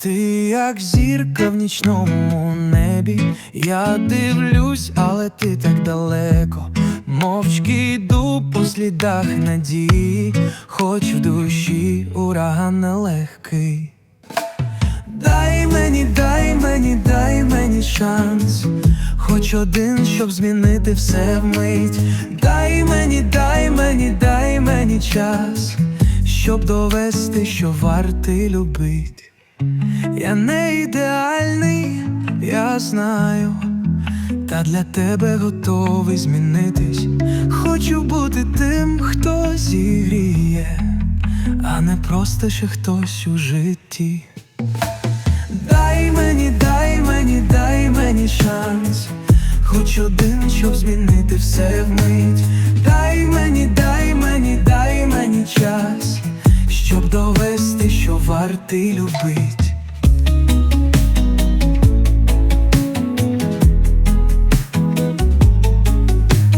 Ти як зірка в нічному небі, я дивлюсь, але ти так далеко. Мовчки йду по слідах надії, хоч в душі ураган нелегкий. Дай мені, дай мені, дай мені шанс, хоч один, щоб змінити все вмить. Дай мені, дай мені, дай мені час, щоб довести, що вартий любить. Я не ідеальний, я знаю, та для тебе готовий змінитись. Хочу бути тим, хто зігріє, а не просто ще хтось у житті. Дай мені, дай мені, дай мені шанс, хоч один, щоб змінити все вмить. Дай мені, дай мені, дай мені час, щоб довести, що вартий любить.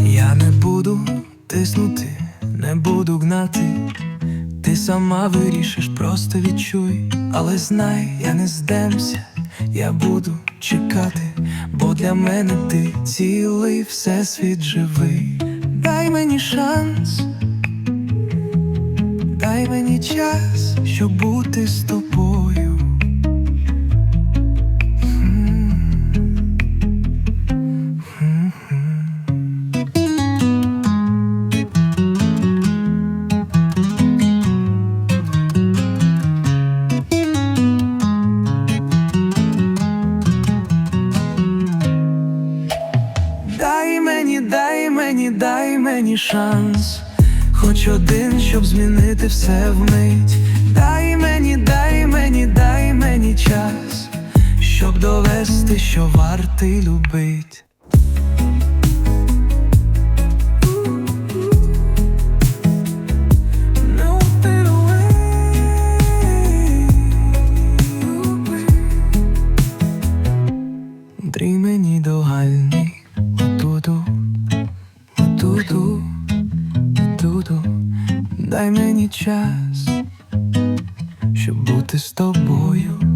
Я не буду тиснути, не буду гнати. Ти сама вирішиш, просто відчуй, але знай, я не здамся, я буду чекати, бо для мене ти цілий всесвіт живий. Дай мені шанс, дай мені час, щоб бути з тобою. Мені, дай мені шанс, хоч один, щоб змінити все вмить. Дай мені, дай мені, дай мені час, щоб довести, що вартий любить. Дрій мені догальний Туду, туду, туду, дай мені час, щоб бути з тобою.